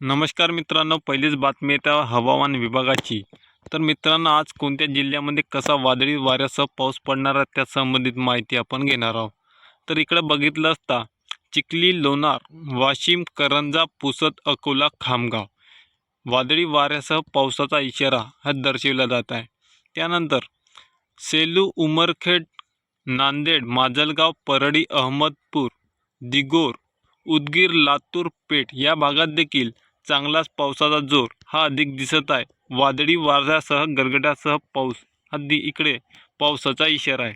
नमस्कार मित्रांनो पहिलीच बातमी येत्या हवामान विभागाची. तर मित्रांनो आज कोणत्या जिल्ह्यामध्ये कसा वादळी वाऱ्यासह पाऊस पडणार आहे त्या संबंधित माहिती आपण घेणार आहोत. तर इकडं बघितलं असता चिखली लोणार वाशिम करंजा पुसद अकोला खामगाव. वादळी वाऱ्यासह पावसाचा इशारा हा दर्शविला जात आहे. त्यानंतर सेलू उमरखेड नांदेड माजलगाव परळी अहमदपूर दिगोर उदगीर लातूर पेठ या भागात देखील चांगलाच पावसाचा जोर हा अधिक दिसत आहे. वादळी वाऱ्यासह गरगटासह पाऊस. हद्दी इकडे पावसाचा इशारा आहे.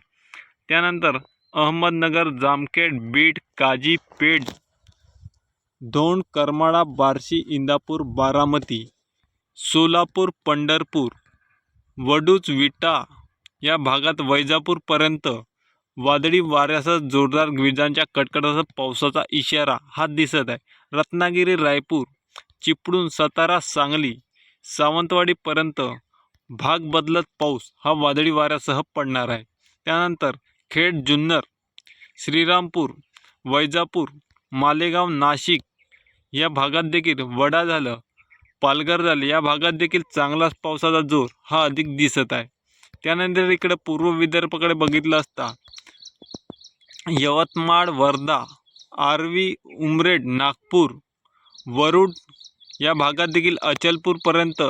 त्यानंतर अहमदनगर जामखेड बीड काजी पेठ दौंड करमाळा बार्शी इंदापूर बारामती सोलापूर पंढरपूर वडूच विटा या भागात वैजापूरपर्यंत वादळी वाऱ्यासह जोरदार विजांच्या कडकडासह पावसाचा इशारा हा दिसत आहे. रत्नागिरी रायपूर चिपळूण सातारा सांगली सावंतवाडीपर्यंत भाग बदलत पाऊस हा वादळी वाऱ्यासह पडणार आहे. त्यानंतर खेड जुन्नर श्रीरामपूर वैजापूर मालेगाव नाशिक या भागात देखील वडा झालं पालघर झालं. या भागात देखील चांगलाच पावसाचा जोर हा अधिक दिसत आहे. त्यानंतर इकडे पूर्व विदर्भाकडे बघितलं असता यवतमाळ वर्धा आर्वी उमरेड नागपूर वरुड या भागात देखील अचलपूरपर्यंत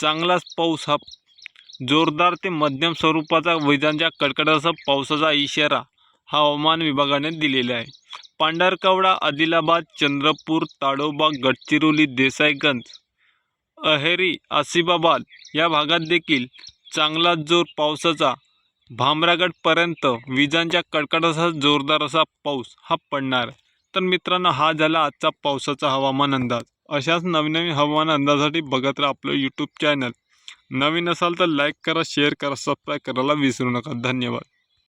चांगलाच पाऊस हा जोरदार ते मध्यम स्वरूपाचा विजांच्या कडकडासह पावसाचा इशारा हा हवामान विभागाने दिलेला आहे. पांढरकवडा आदिलाबाद चंद्रपूर ताडोबा गडचिरोली देसाईगंज अहेरी आसिफाबाद या भागात देखील चांगलाच जोर पावसाचा भामरागडपर्यंत विजांच्या कडकडासह जोरदार असा पाऊस हा पडणार. तर मित्रांनो हा झाला आजचा पावसाचा हवामान अंदाज. अशाच नवीन नवीन हवामान अंदाजासाठी बघत राहा आपलं यूट्यूब चॅनल नवीन असाल तर लाईक करा शेअर करा सबस्क्राईब करायला विसरू नका. धन्यवाद.